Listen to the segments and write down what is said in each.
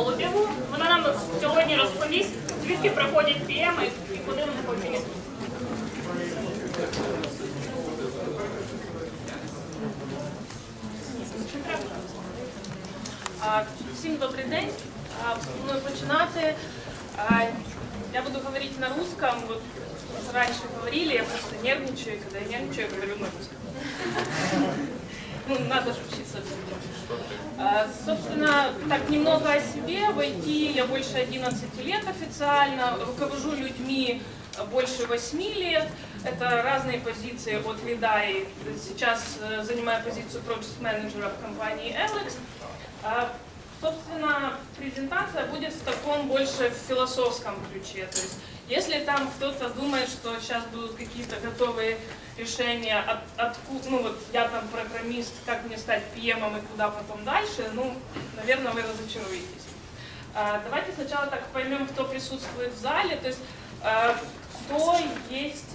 Голубєву. Вона нам сьогодні розповість, звідки проходять PM і куди вони повинні. А, Всім добрий день. А, Пропоную починати. А, Я буду говорить на русском. Вот раньше говорили, я просто нервничаю, и когда я нервничаю, я говорю на русском. Ну, надо же учиться. А, Собственно, так немного о себе. В IT я больше 11 лет официально. Руковожу людьми больше 8 лет. Это разные позиции от лида и сейчас э, занимаю позицию project менеджера в компании Alex. А, Собственно, презентация будет в таком больше философском ключе. То есть, если там кто-то думает, что сейчас будут какие-то готовые решения, от, откуда, ну вот я там программист, как мне стать PM и куда потом дальше, ну, наверное, вы разочаруетесь. А, Давайте сначала так поймем, кто присутствует в зале, то есть а, кто есть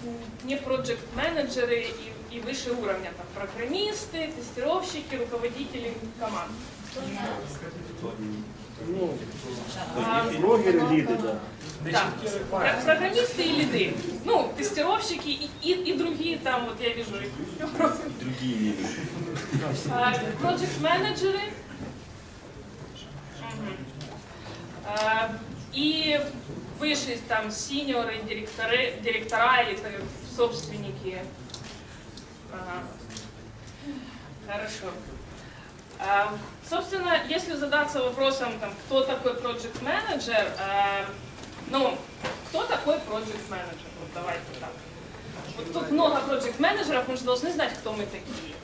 не проект менеджеры и, и выше уровня, там, программисты, тестировщики, руководители команд. Ну, А, блогеры, лиды, да. Да, Про- программисты и лиды. Ну, тестировщики и, и, и другие там, вот я вижу. Другие А, Project менеджеры. Мгм. А, И выше там синьоры, директоры, директора или собственники. Ага. Хорошо. А, Собственно, если задаться вопросом, там, кто такой project менеджер, ну, кто такой project менеджер? Вот давайте так. Вот тут много project менеджеров, мы же должны знать, кто мы такие.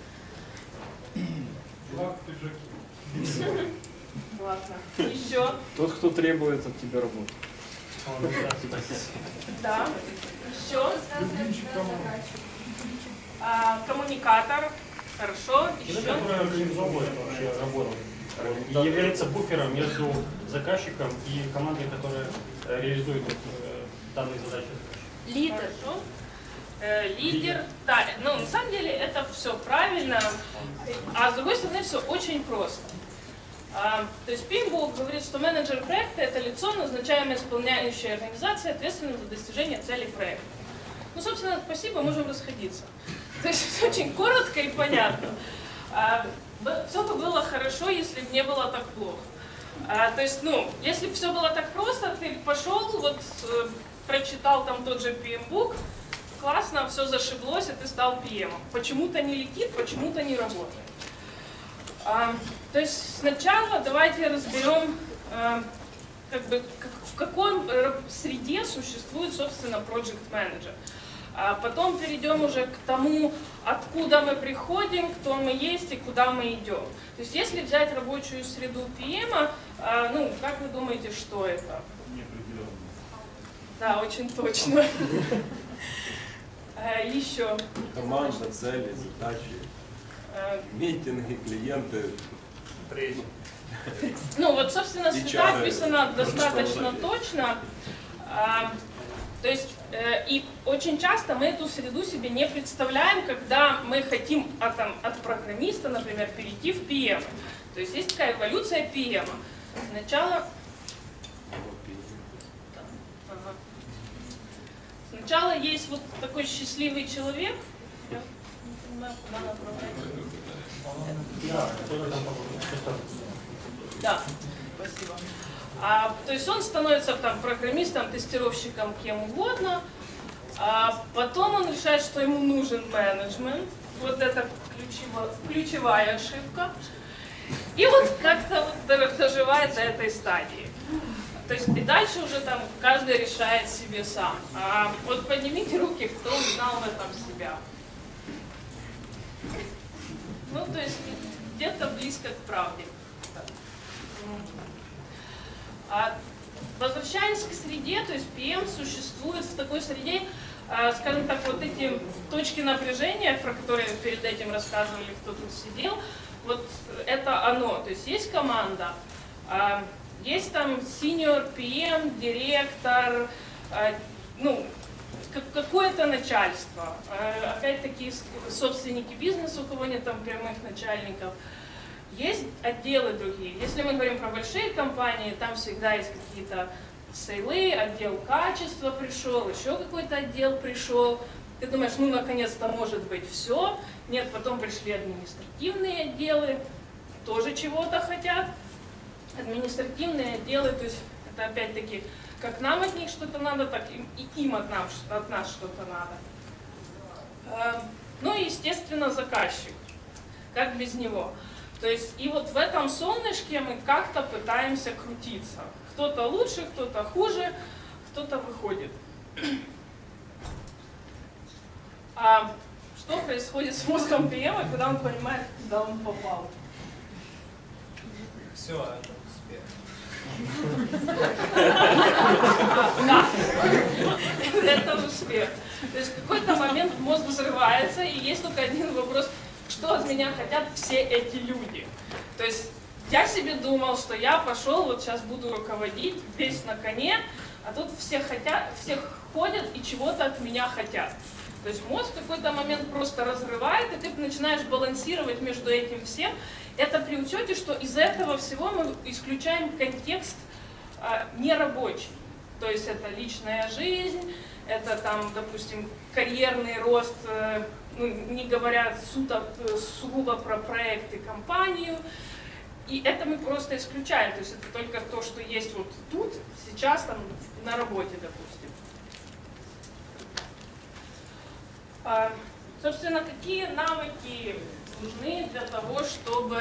Ладно. Еще. Тот, кто требует от тебя работы. Да. Еще. А, коммуникатор. Хорошо. Еще. который организовывает вообще работу и является буфером между заказчиком и командой, которая э, реализует э, данные задачи. Лидер. Хорошо. Э, Лидер. Да, ну на самом деле это все правильно, а с другой стороны все очень просто. А, то есть Пимбок говорит, что менеджер проекта это лицо, назначаемое исполняющей организацией, ответственным за достижение целей проекта. Ну, собственно, спасибо, можем расходиться. То есть очень коротко и понятно. все бы было хорошо, если бы не было так плохо. А, то есть, ну, если все было так просто, ты пошел, вот э, прочитал там тот же PM-бук, классно, все зашиблось, и ты стал PM. Почему-то не летит, почему-то не работает. А, то есть сначала давайте разберем, а, как бы, как- в какой э, среде существует, собственно, project менеджер. А потом перейдем уже к тому, откуда мы приходим, кто мы есть и куда мы идем. То есть если взять рабочую среду PM, а, ну, как вы думаете, что это? Да, очень точно. А, Еще. Команда, цели, задачи, а, митинги, клиенты. Ну вот, собственно, среда описана достаточно Что точно. То есть, и очень часто мы эту среду себе не представляем, когда мы хотим от, там, от программиста, например, перейти в PM. То есть есть такая эволюция PM. Сначала. Сначала есть вот такой счастливый человек. Я не понимаю, куда направлять. Да, спасибо. А, то есть он становится там программистом, тестировщиком, кем угодно. А потом он решает, что ему нужен менеджмент. Вот это ключево- ключевая ошибка. И вот как-то вот до- доживает до этой стадии. То есть и дальше уже там каждый решает себе сам. А вот поднимите руки, кто узнал в этом себя. Ну, то есть где-то близко к правде. А возвращаясь к среде, то есть PM существует в такой среде, а, скажем так, вот эти точки напряжения, про которые перед этим рассказывали, кто тут сидел, вот это оно. То есть есть команда, а, есть там senior PM, директор, ну, как- какое-то начальство, опять-таки собственники бизнеса, у кого нет там прямых начальников. Есть отделы другие. Если мы говорим про большие компании, там всегда есть какие-то сейлы, отдел качества пришел, еще какой-то отдел пришел. Ты думаешь, ну наконец-то может быть все. Нет, потом пришли административные отделы, тоже чего-то хотят. Административные отделы, то есть это опять-таки, как нам от них что-то надо, так и им от, нам, от нас что-то надо. Э, Ну и, естественно, заказчик. Как без него? То есть и вот в этом солнышке мы как-то пытаемся крутиться. Кто-то лучше, кто-то хуже, кто-то выходит. А что происходит с мозгом ПМа, когда он понимает, куда он попал? Все, это успех. Да. Это успех. То есть в какой-то момент мозг взрывается, и есть только один вопрос, что от меня хотят все эти люди. То есть я себе думал, что я пошел, вот сейчас буду руководить, весь на коне, а тут все хотят, все ходят и чего-то от меня хотят. То есть мозг в какой-то момент просто разрывает, и ты начинаешь балансировать между этим всем. Это при учете, что из этого всего мы исключаем контекст а, нерабочий. То есть это личная жизнь, это там, допустим, карьерный рост, э, ну, не говоря суто- э, сугубо про проекты, компанию. И это мы просто исключаем. То есть это только то, что есть вот тут, сейчас, там, на работе, допустим. А, Собственно, какие навыки нужны для того, чтобы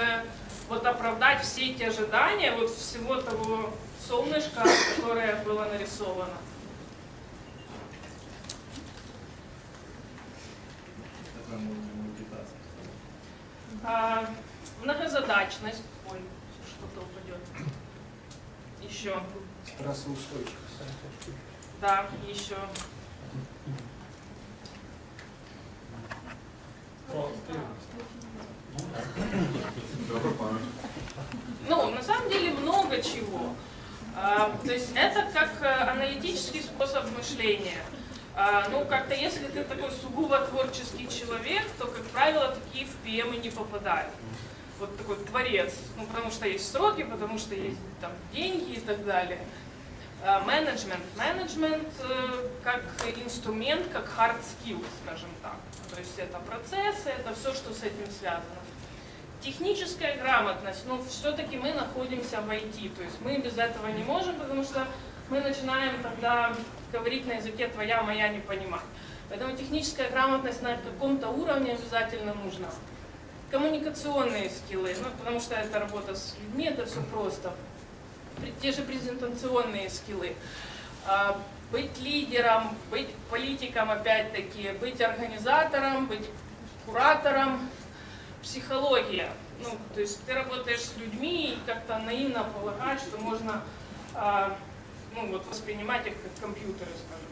вот оправдать все эти ожидания вот всего того солнышка, которое было нарисовано? Это мультитаск. А, Многозадачность. Ой, что-то упадет. Еще. Стрессоустойчивость. Да, еще. Ну, на самом деле много чего. А, то есть это как э, аналитический способ мышления. А, ну, как-то если ты такой сугубо творческий человек, то, как правило, такие в PM не попадают. Вот такой творец. Ну, потому что есть сроки, потому что есть там деньги и так далее. А, Менеджмент. Менеджмент э, как инструмент, как hard skill, скажем так. То есть это процессы, это все, что с этим связано. Техническая грамотность, ну, все-таки мы находимся в IT, то есть мы без этого не можем, потому что мы начинаем тогда говорить на языке твоя, моя, не понимать. Поэтому техническая грамотность на каком-то уровне обязательно нужна. Коммуникационные скиллы, ну, потому что это работа с людьми, это все просто. Те же презентационные скиллы. А, Быть лидером, быть политиком, опять-таки, быть организатором, быть куратором, психология. Ну, то есть ты работаешь с людьми и как-то наивно полагаешь, что можно а, ну, вот, воспринимать их как компьютеры, скажем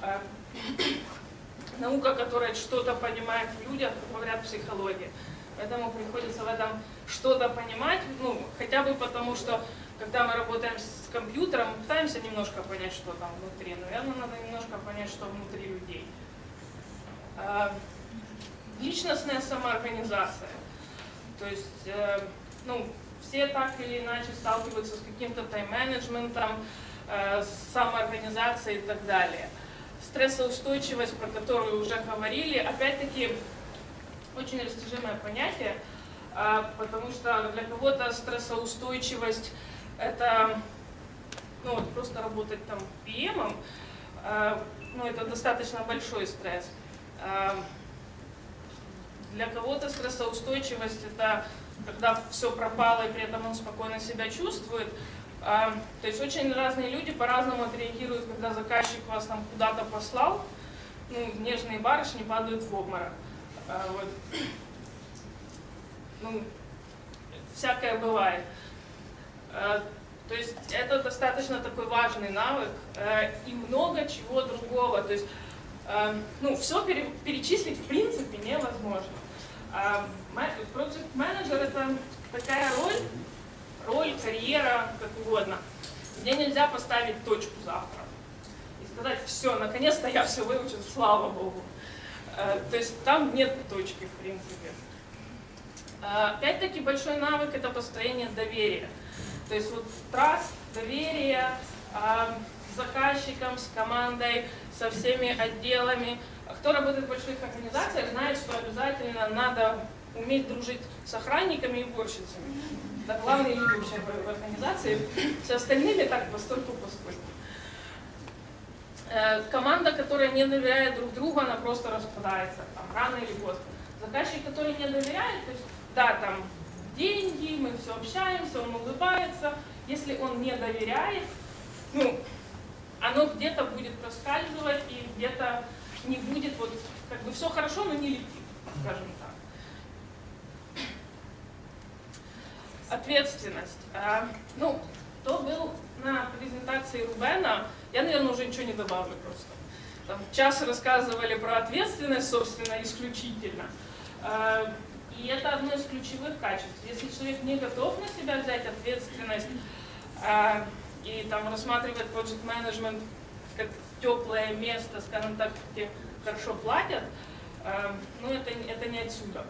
так. А, наука, которая что-то понимает в людях, говорят психология. Поэтому приходится в этом что-то понимать, ну, хотя бы потому, что когда мы работаем с компьютером, пытаемся немножко понять, что там внутри. Наверное, надо немножко понять, что внутри людей. А, личностная самоорганизация. То есть, э, ну, все так или иначе сталкиваются с каким-то тайм-менеджментом, э, с самоорганизацией и так далее. Стрессоустойчивость, про которую уже говорили, опять-таки очень растяжимое понятие, а, потому что для кого-то стрессоустойчивость это ну, вот просто работать там PM, ну, это достаточно большой стресс. Для кого-то стрессоустойчивость это когда все пропало и при этом он спокойно себя чувствует. А, То есть очень разные люди по-разному отреагируют, когда заказчик вас там куда-то послал. Ну, нежные барышни падают в обморок. А, вот. Ну, всякое бывает. А, То есть это достаточно такой важный навык и много чего другого. То есть ну, все перечислить в принципе невозможно. А Project менеджер это такая роль, роль, карьера, как угодно, где нельзя поставить точку завтра и сказать, все, наконец-то я все выучил, слава богу. Э, То есть там нет точки, в принципе. А, Опять-таки большой навык это построение доверия. То есть вот траст, доверие а, с заказчиком, с командой, со всеми отделами. Кто работает в больших организациях, знает, что обязательно надо уметь дружить с охранниками и уборщицами. Это главные люди вообще в в организации. Все остальные так постольку поскольку. Э, Команда, которая не доверяет друг другу, она просто распадается, там, рано или поздно. Заказчик, который не доверяет, то есть, да, там, деньги, мы все общаемся, он улыбается. Если он не доверяет, ну, оно где-то будет проскальзывать и где-то не будет, вот, как бы все хорошо, но не летит, скажем так. Ответственность. А, ну, кто был на презентации Рубена, я, наверное, уже ничего не добавлю просто. Там час рассказывали про ответственность, собственно, исключительно. А, И это одно из ключевых качеств. Если человек не готов на себя взять ответственность а, и там рассматривать project management как теплое место, скажем так, где хорошо платят, а, ну это, это не отсюда.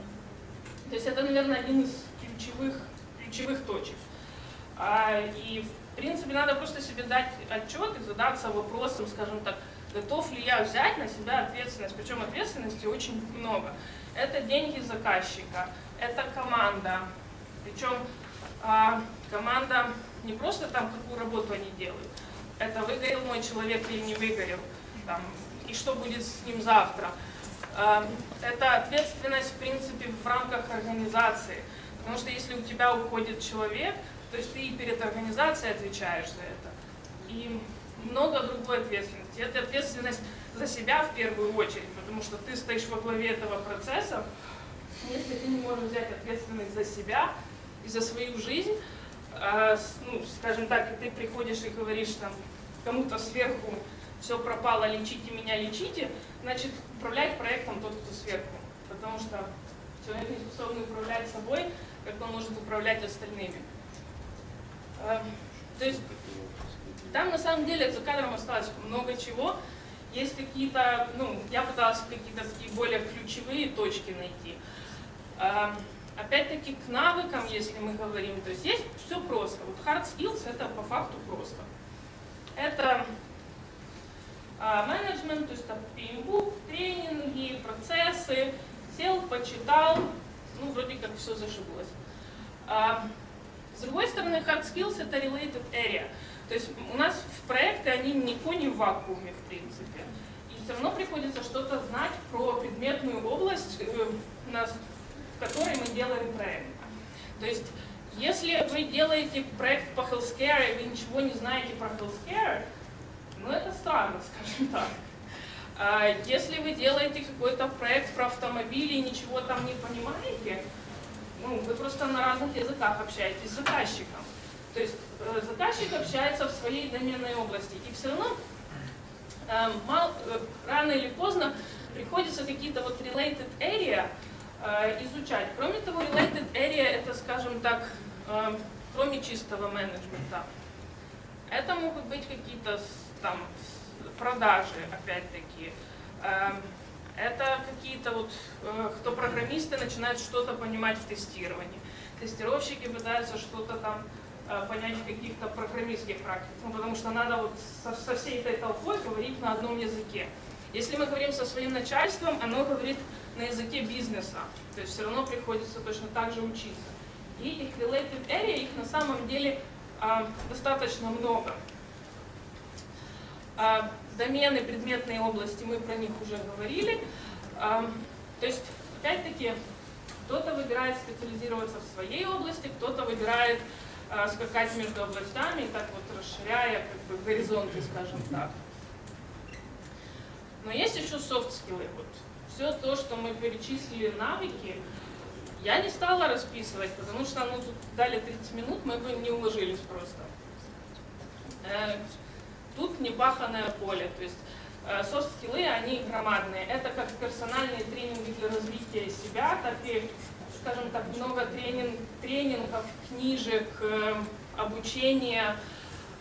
То есть это, наверное, один из ключевых, ключевых точек. А, И, в принципе, надо просто себе дать отчет и задаться вопросом, скажем так, готов ли я взять на себя ответственность. Причем ответственности очень много. Это деньги заказчика, это команда. Причем а, команда не просто там, какую работу они делают. Это выгорел мой человек или не выгорел. Там, и что будет с ним завтра. А, Это ответственность, в принципе, в рамках организации. Потому что если у тебя уходит человек, то есть ты и перед организацией отвечаешь за это. И много другой ответственности. Это ответственность за себя в первую очередь, потому что ты стоишь во главе этого процесса. Если ты не можешь взять ответственность за себя и за свою жизнь, с- ну, скажем так, и ты приходишь и говоришь там кому-то сверху, все пропало, лечите меня, лечите, значит, управлять проектом тот, кто сверху. Потому что человек не способный управлять собой, как он может управлять остальными. А, То есть там на самом деле за кадром осталось много чего. Есть какие-то, ну, я пыталась какие-то такие более ключевые точки найти. А, Опять-таки к навыкам, если мы говорим, то есть есть все просто. Вот hard skills это по факту просто. Это а, менеджмент, то есть там PMBOK, тренинги, процессы, сел, почитал, ну, вроде как все зашиблось. А, С другой стороны, hard skills это related area. То есть у нас в проекты они никто не в вакууме, в принципе. И все равно приходится что-то знать про предметную область, э, в которой мы делаем проект. То есть если вы делаете проект по healthcare, и вы ничего не знаете про healthcare, ну это странно, скажем так. А Если вы делаете какой-то проект про автомобили и ничего там не понимаете, ну, вы просто на разных языках общаетесь с заказчиком. То есть э, заказчик общается в своей доменной области. И все равно э, мал- рано или поздно приходится какие-то вот related area изучать. Кроме того, related area это, скажем так, э, кроме чистого менеджмента. Это могут быть какие-то там продажи, опять-таки. Эм, Это какие-то вот, э, кто программисты начинают что-то понимать в тестировании. Тестировщики пытаются что-то там э, понять в каких-то программистских практиках, ну, потому что надо вот со, со всей этой толпой говорить на одном языке. Если мы говорим со своим начальством, оно говорит на языке бизнеса, то есть все равно приходится точно так же учиться. И их related area, их на самом деле а, достаточно много. А, домены, предметные области, мы про них уже говорили. А, то есть, опять-таки, кто-то выбирает специализироваться в своей области, кто-то выбирает а, скакать между областями, и так вот расширяя как бы, горизонты, скажем так. Но есть еще софт-скиллы. Вот. Все то, что мы перечислили навыки, я не стала расписывать, потому что ну, тут дали 30 минут, мы бы не уложились просто. Э, Тут непаханное поле, то есть э, софт-скиллы, они громадные. Это как персональные тренинги для развития себя, так и, скажем так, много тренинг, тренингов, книжек, э, обучения.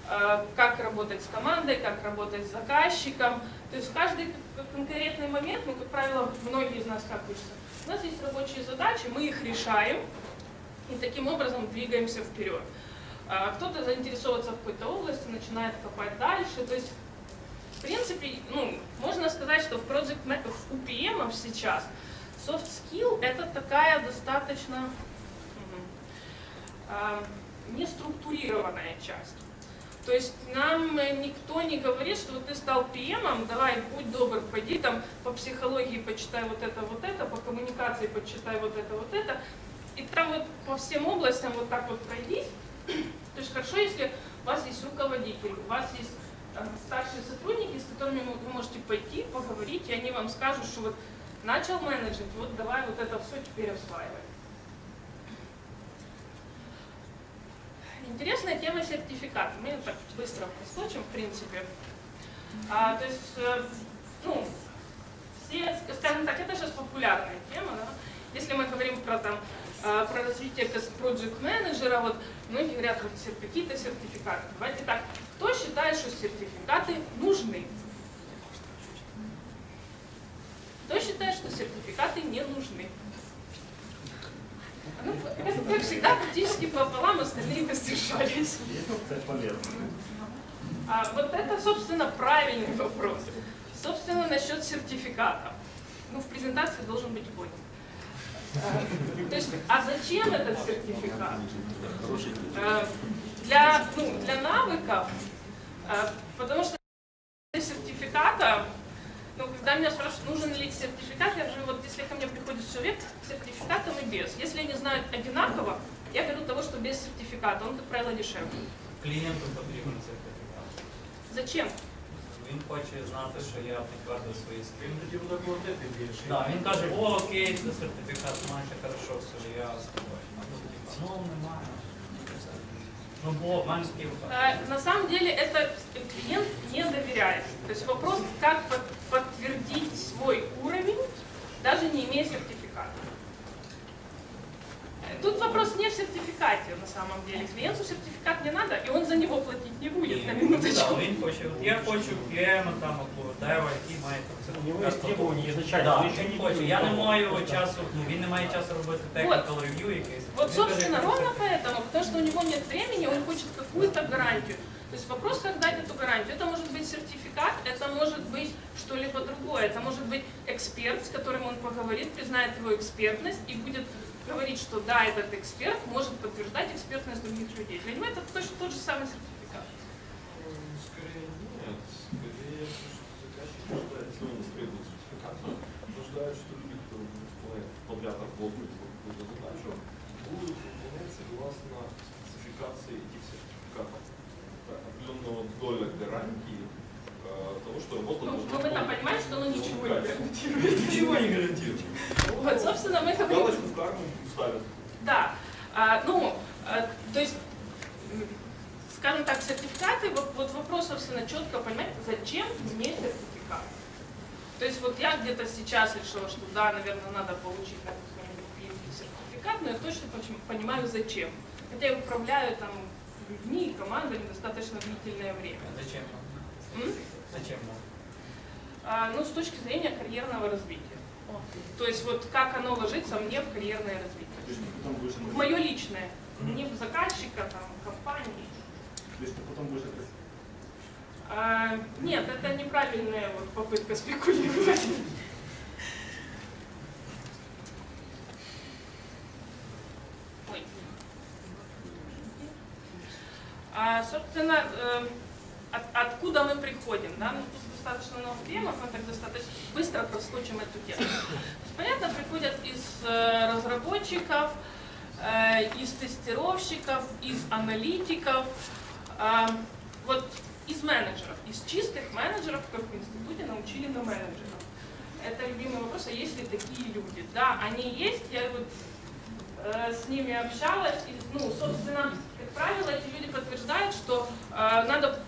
э, как работать с командой, как работать с заказчиком. То есть в каждый конкретный момент, ну, как правило, многие из нас как учатся, у нас есть рабочие задачи, мы их решаем, и таким образом двигаемся вперед. А Кто-то заинтересовывается в какой-то области, начинает копать дальше. То есть, в принципе, ну, можно сказать, что в Project Ma- в UPM сейчас soft skill это такая достаточно а, неструктурированная часть. То есть нам э, никто не говорит, что вот ты стал PM, давай, будь добр, пойди там по психологии почитай вот это, вот это, по коммуникации почитай вот это, вот это. И там вот по всем областям вот так вот пройдись. То есть хорошо, если у вас есть руководитель, у вас есть э, старшие сотрудники, с которыми вы можете пойти, поговорить, и они вам скажут, что вот начал менеджер, вот давай вот это все теперь осваивай. Интересная тема сертификата. Мы так быстро проскочим, в принципе. А, то есть, э, ну, все, скажем так, это сейчас популярная тема, да? Если мы говорим про там э, про развитие проект менеджера, вот многие говорят, вот сер- какие-то сертификаты. Давайте так, кто считает, что сертификаты нужны? Кто считает, что сертификаты не нужны? Ну, как, всегда, практически пополам остальные воздержались. А, вот это, собственно, правильный вопрос. Собственно, насчет сертификата. Ну, в презентации должен быть конь. А, То есть, а зачем этот сертификат? Э, Для, ну, для навыков, э, потому что сертификата, ну, когда меня спрашивают, нужен ли сертификат, я говорю, вот если ко мне приходит человек с сертификатом и без. Если они знают одинаково, я говорю того, что без сертификата, он, как правило, дешевле. Клієнту потрібен сертифікат. Зачем? Він хоче знати, що я підтвердив свої Він скрипти. тоді буде платити більше. Да, він каже, о, окей, це сертифікат, значить, хорошо, все, я спокійно. Ну, типа, Ну, немає. Ну, бо в мене такий випадок. Э, На самом деле это клиент не доверяет. То есть вопрос, как под- подтвердить свой уровень, даже не имея сертификата. сертификате на самом деле. Клиенту сертификат не надо, и он за него платить не будет, на Ні, минуточку. да, він хоче, от я хочу PM там або дева, який має там У него есть сертифікат. требования изначально, Да, он еще він не хоче. видел Я не того. маю Просто- часу, ну він не має часу робити technical review якийсь. Вот, Він собственно, каже, ровно поэтому, потому что у него нет времени, он хочет какую-то гарантию. То есть вопрос, как дать эту гарантию. Это может быть сертификат, это может быть что-либо другое. Это может быть эксперт, с которым он поговорит, признает его экспертность и будет говорить, что да, этот эксперт может подтверждать экспертность других людей. Для него это точно тот же самый сертификат. Скорее нет. Скорее, что заказчик нуждается, ну, не требует сертификацию, нуждается, что люди, кто выполняет подряд работают какую-то задачу, будут выполнять согласно спецификации этих сертификатов. Определенного доля гарантии э, того, что работа Ну, должна ну, вы там быть понимаете, что оно ничего не гарантирует. Ничего не гарантирует. Вот, собственно, мы говорим... Галочку в карму ставят. Да, а, ну, а, то есть, скажем так, сертификаты, вот, вот вопрос, собственно, четко понимать, зачем мне сертификат. То есть вот я где-то сейчас решила, что да, наверное, надо получить какой-нибудь клиентский сертификат, но я точно понимаю, зачем. Хотя я управляю там людьми и командами достаточно длительное время. Зачем? М? Зачем? А, ну, с точки зрения карьерного развития. То есть вот как оно ложится мне в карьерное развитие. В мое личное, не в заказчика, там, компании. То есть ты потом будешь это А, нет, это неправильная вот попытка спекулировать. Ой. А, собственно, э, от- откуда мы приходим? Да? Ну, тут достаточно много темов, мы так достаточно быстро проскочим эту тему. Понятно, приходят из э, разработчиков, э, из тестировщиков, из аналитиков, а, вот из менеджеров, из чистых менеджеров, как в институте научили на менеджеров. Это любимый вопрос, а есть ли такие люди? Да, они есть, я вот э, с ними общалась, и, ну, собственно, как правило, эти люди подтверждают, что э, надо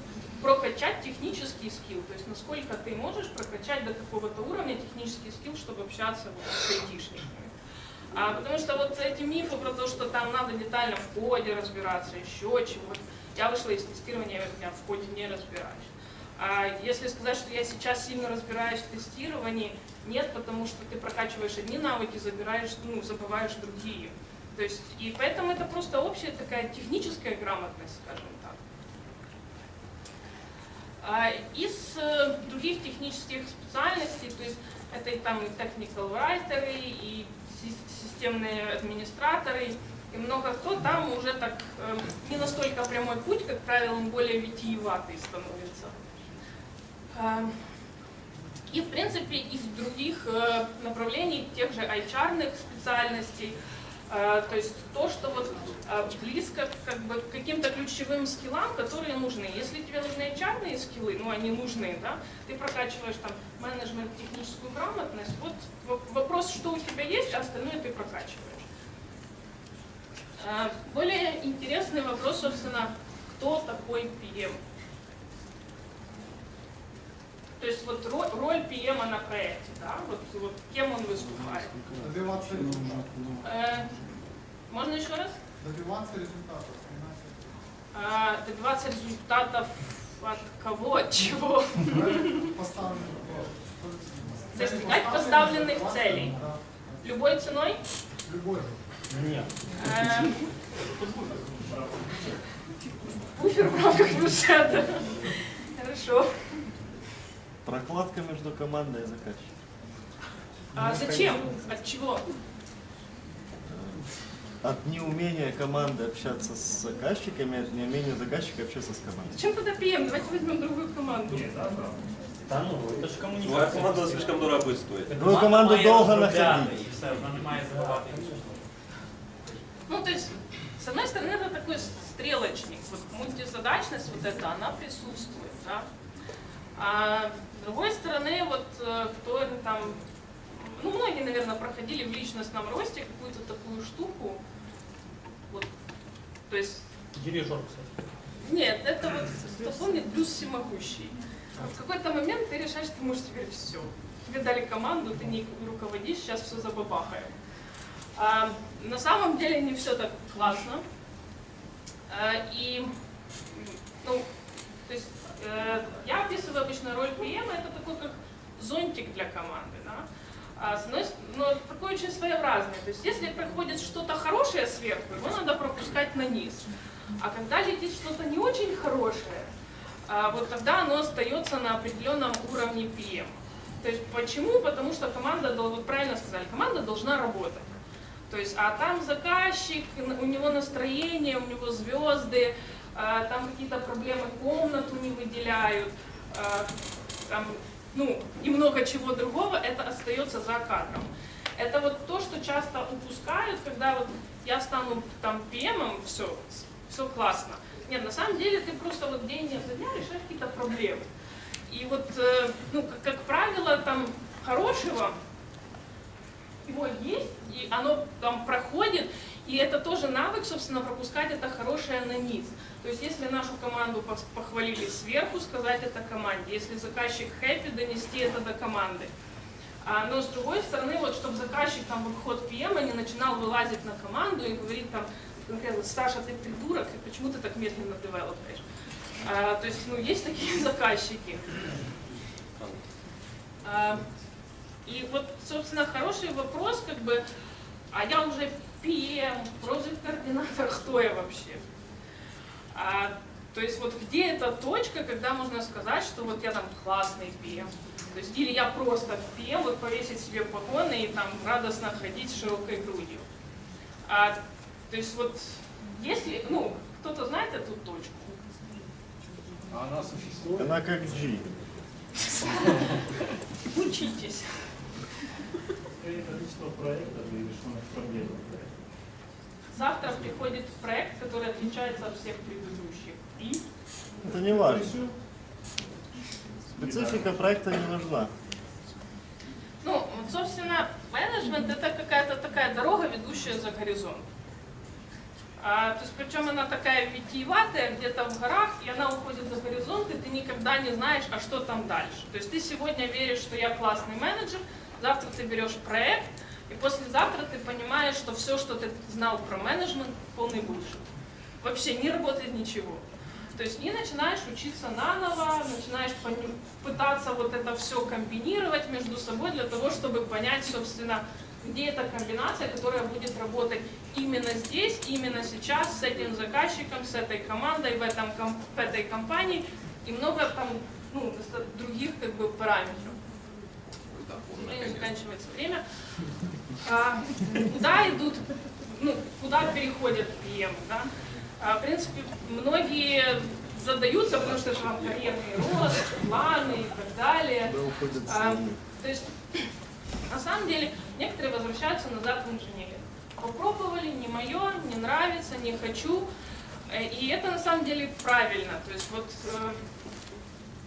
прокачать технический скилл, то есть насколько ты можешь прокачать до какого-то уровня технический скилл, чтобы общаться вот, с айтишниками. А, потому что вот эти мифы про то, что там надо детально в коде разбираться, еще чего-то, Я вышла из тестирования, я в коде не разбираюсь. А если сказать, что я сейчас сильно разбираюсь в тестировании, нет, потому что ты прокачиваешь одни навыки, забираешь, ну, забываешь другие. То есть, и поэтому это просто общая такая техническая грамотность, скажем так. А из э, других технических специальностей, то есть это там и technical writer, и си- системные администраторы, и много кто там уже так э, не настолько прямой путь, как правило, он более витиеватый становится. А, И, в принципе, из других э, направлений, тех же HR-ных специальностей, то есть то, что вот э, близко как бы, к каким-то ключевым скиллам, которые нужны. Если тебе нужны HR-ные скиллы, ну они нужны, да, ты прокачиваешь там менеджмент, техническую грамотность, вот вопрос, что у тебя есть, а остальное ты прокачиваешь. А, Более интересный вопрос, собственно, кто такой PM? То есть вот ро- роль PM на проекте, да, вот, вот кем он выступает. Добиваться результатов. Э, можно еще раз? Добиваться результатов. А, добиваться результатов от кого, от чего? Достигать поставленных целей. Любой ценой? Любой. Нет. Э, Буфер в рамках бюджета. Хорошо. Прокладка между командой и заказчиком. А зачем? От чего? От неумения команды общаться с заказчиками, от неумения заказчика общаться с командой. Зачем тогда PM? Давайте возьмем другую команду. Да ну, это же Твоя коммуникация. команда слишком дорого будет стоить. Другую команду має довго розробляти, находить. І все, вона не має забувати. Ну, то есть, с одной стороны, это такой стрелочник. Вот мультизадачность вот эта, она присутствует, да. А с другой стороны, вот э, кто там, ну, многие, наверное, проходили в личностном росте какую-то такую штуку. Вот, то есть, Дирижер, кстати. нет, это вот, кто помнит, плюс всемогущий. В какой-то момент ты решаешь, что ты можешь теперь все. Тебе дали команду, ты не руководишь, сейчас все забабахаем. А, на самом деле не все так классно. А, и, ну, то есть, я описываю обычно роль PM, это такой как зонтик для команды, да. А, но такой очень своеобразный. То есть, если приходит что-то хорошее сверху, его надо пропускать на низ. А когда летит что-то не очень хорошее, а, вот тогда оно остается на определенном уровне PM. То есть почему? Потому что команда, вот правильно сказали, команда должна работать. То есть, а там заказчик, у него настроение, у него звезды, там какие-то проблемы, комнату не выделяют, а, там, ну, и много чего другого, это остается за кадром. Это вот то, что часто упускают, когда вот я стану там PM, все, все классно. Нет, на самом деле ты просто вот день за дня решаешь какие-то проблемы. И вот, э, ну, как, как правило, там хорошего его есть, и оно там проходит, и это тоже навык, собственно, пропускать это хорошее на низ. То есть если нашу команду похвалили сверху, сказать это команде, если заказчик хэппи, донести это до команды. А, но с другой стороны, вот чтобы заказчик там в обход PM не начинал вылазить на команду и говорить там конкретно, Саша, ты придурок, и почему ты так медленно девелопаешь? А, то есть, ну, есть такие заказчики. А, и вот, собственно, хороший вопрос, как бы, а я уже PM, проект-координатор, кто я вообще? А, то есть вот где эта точка, когда можно сказать, что вот я там классный PM? То есть или я просто PM, вот повесить себе погоны и там радостно ходить с широкой грудью. А, то есть вот если, ну, кто-то знает эту точку? А она существует? Она как G. Учитесь. Это количество проектов или что на проблемы? Завтра приходит проект, который отличается от всех предыдущих. И Это не важно. Специфика проекта не нужна. Ну, вот, собственно, менеджмент это какая-то такая дорога, ведущая за горизонт. А, то есть, причем она такая витиеватая, где-то в горах, и она уходит за горизонт, и ты никогда не знаешь, а что там дальше. То есть ты сегодня веришь, что я классный менеджер, завтра ты берешь проект, и послезавтра ты понимаешь, что все, что ты знал про менеджмент, полный bullshit. Вообще не работает ничего. То есть и начинаешь учиться наново, начинаешь пытаться вот это все комбинировать между собой для того, чтобы понять, собственно, где эта комбинация, которая будет работать именно здесь, именно сейчас, с этим заказчиком, с этой командой, в, этом, в этой компании и много там ну, других как бы параметров. К сожалению, заканчивается время. А, куда идут, ну, куда переходят PM, да? А, в принципе, многие задаются, потому что это вам карьерный рост, планы и так далее. А, то есть, на самом деле, некоторые возвращаются назад в инженерию. Попробовали, не мое, не нравится, не хочу. Э, И это на самом деле правильно. То есть вот э,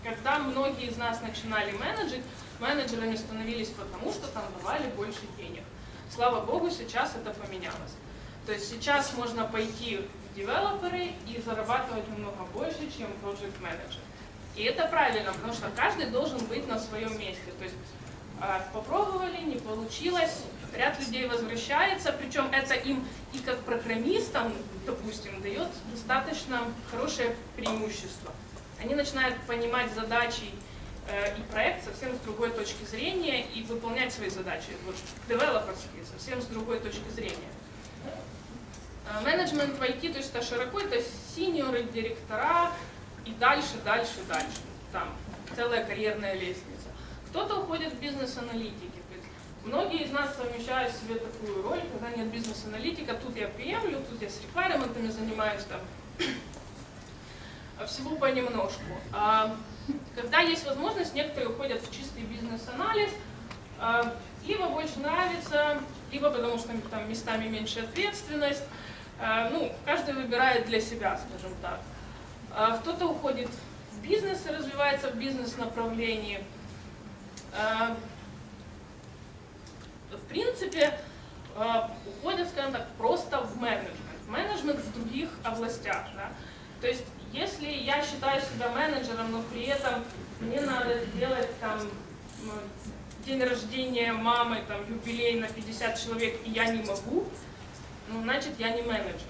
когда многие из нас начинали менеджить, менеджерами становились потому, что там давали больше денег. Слава богу, сейчас это поменялось. То есть сейчас можно пойти в девелоперы и зарабатывать намного больше, чем project менеджер. И это правильно, потому что каждый должен быть на своем месте. То есть а, попробовали, не получилось, ряд людей возвращается, причем это им и как программистам, допустим, дает достаточно хорошее преимущество. Они начинают понимать задачи и проект совсем с другой точки зрения и выполнять свои задачи, вот, девелоперские, совсем с другой точки зрения. Э, Менеджмент в IT, то есть это широко, это синьоры, директора и дальше, дальше, дальше. Там целая карьерная лестница. Кто-то уходит в бизнес-аналитики. Многие из нас совмещают в себе такую роль, когда нет бизнес-аналитика, тут я приемлю, тут я с реквайрементами занимаюсь, там, а всего понемножку. Когда есть возможность, некоторые уходят в чистый бизнес-анализ, а, либо больше нравится, либо потому что там местами меньше ответственность. А, Ну, каждый выбирает для себя, скажем так. А, Кто-то уходит в бизнес и развивается в бизнес-направлении. В принципе, уходят, скажем так, просто в менеджмент. Менеджмент в других областях. Да? То есть, если я считаю себя менеджером, но при этом мне надо сделать там день рождения мамы, там юбилей на 50 человек, и я не могу, ну, значит, я не менеджер.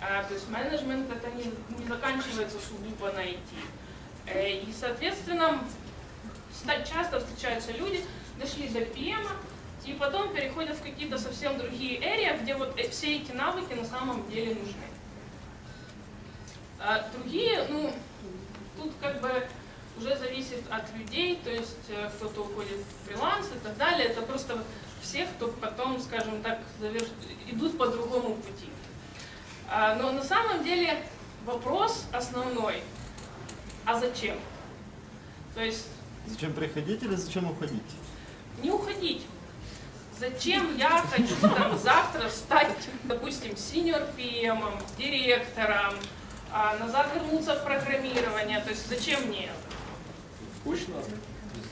А, то есть менеджмент это не, не заканчивается сугубо на IT. И, соответственно, часто встречаются люди, дошли до PM, и потом переходят в какие-то совсем другие area, где вот э- все эти навыки на самом деле нужны. А другие, ну, тут как бы уже зависит от людей, то есть э, кто-то уходит в фриланс и так далее. Это просто все, кто потом, скажем так, заверш- идут по другому пути. А, Но на самом деле вопрос основной, а зачем? То есть Зачем приходить или зачем уходить? не уходить. Зачем я хочу там, завтра стать, допустим, PM, директором, а назад вернуться в программирование? То есть зачем мне это? Скучно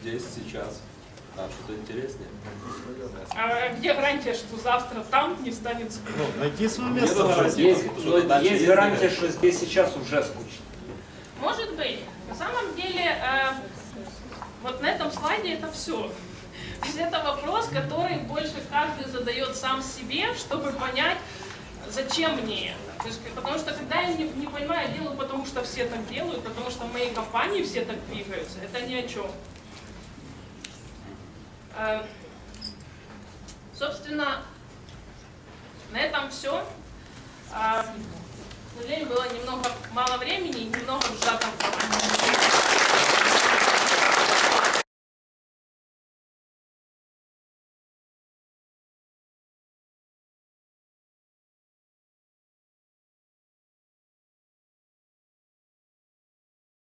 здесь, сейчас. А что-то интереснее. А где гарантия, что завтра там не станет скучно? Ну, найти свое место. есть, Есть, есть есть гарантия, что здесь сейчас уже скучно. Может быть. На самом деле, э, вот на этом слайде это все. То есть это вопрос, который больше каждый задает сам себе, чтобы понять, зачем мне это. Потому что когда я не, не понимаю, я делаю, потому что все так делают, потому что в моей компании все так двигаются, это ни о чем. Э, собственно, на этом все. К сожалению, было немного мало времени и немного в.